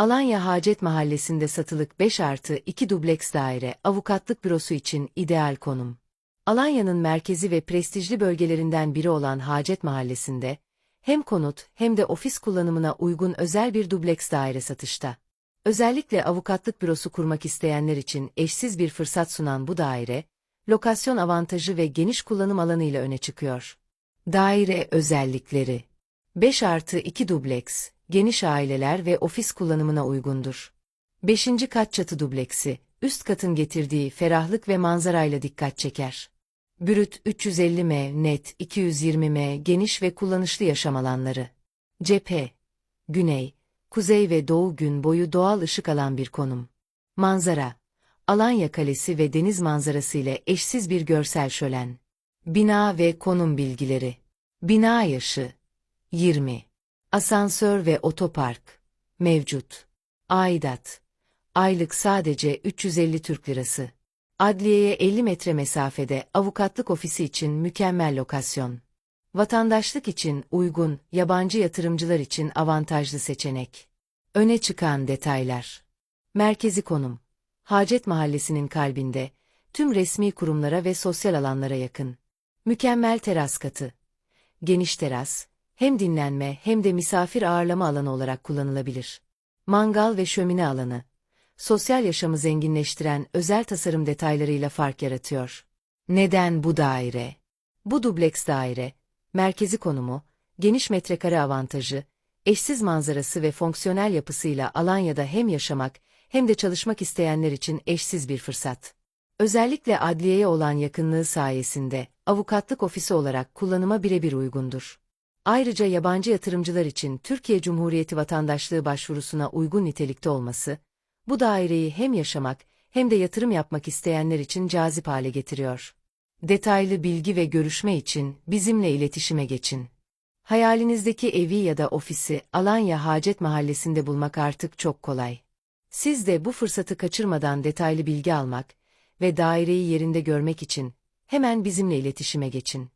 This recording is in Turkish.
Alanya Hacet Mahallesi'nde satılık 5 artı 2 dubleks daire avukatlık bürosu için ideal konum. Alanya'nın merkezi ve prestijli bölgelerinden biri olan Hacet Mahallesi'nde, hem konut hem de ofis kullanımına uygun özel bir dubleks daire satışta. Özellikle avukatlık bürosu kurmak isteyenler için eşsiz bir fırsat sunan bu daire, lokasyon avantajı ve geniş kullanım alanı ile öne çıkıyor. Daire özellikleri 5 artı 2 dubleks, geniş aileler ve ofis kullanımına uygundur. 5. kat çatı dubleksi, üst katın getirdiği ferahlık ve manzarayla dikkat çeker. Brüt 350M, net 220M, geniş ve kullanışlı yaşam alanları. Cephe, güney, kuzey ve doğu gün boyu doğal ışık alan bir konum. Manzara, Alanya Kalesi ve deniz manzarası ile eşsiz bir görsel şölen. Bina ve konum bilgileri. Bina yaşı 20. Asansör ve otopark mevcut. Aidat. Aylık sadece 350 Türk Lirası. Adliyeye 50 metre mesafede avukatlık ofisi için mükemmel lokasyon. Vatandaşlık için uygun, yabancı yatırımcılar için avantajlı seçenek. Öne çıkan detaylar. Merkezi konum. Hacet Mahallesi'nin kalbinde, tüm resmi kurumlara ve sosyal alanlara yakın. Mükemmel teras katı. Geniş teras, hem dinlenme hem de misafir ağırlama alanı olarak kullanılabilir. Mangal ve şömine alanı. Sosyal yaşamı zenginleştiren özel tasarım detaylarıyla fark yaratıyor. Neden bu daire? Bu dubleks daire, merkezi konumu, geniş metrekare avantajı, eşsiz manzarası ve fonksiyonel yapısıyla Alanya'da hem yaşamak hem de çalışmak isteyenler için eşsiz bir fırsat. Özellikle adliyeye olan yakınlığı sayesinde avukatlık ofisi olarak kullanıma birebir uygundur. Ayrıca yabancı yatırımcılar için Türkiye Cumhuriyeti vatandaşlığı başvurusuna uygun nitelikte olması, bu daireyi hem yaşamak hem de yatırım yapmak isteyenler için cazip hale getiriyor. Detaylı bilgi ve görüşme için bizimle iletişime geçin. Hayalinizdeki evi ya da ofisi Alanya Hacet Mahallesi'nde bulmak artık çok kolay. Siz de bu fırsatı kaçırmadan detaylı bilgi almak ve daireyi yerinde görmek için hemen bizimle iletişime geçin.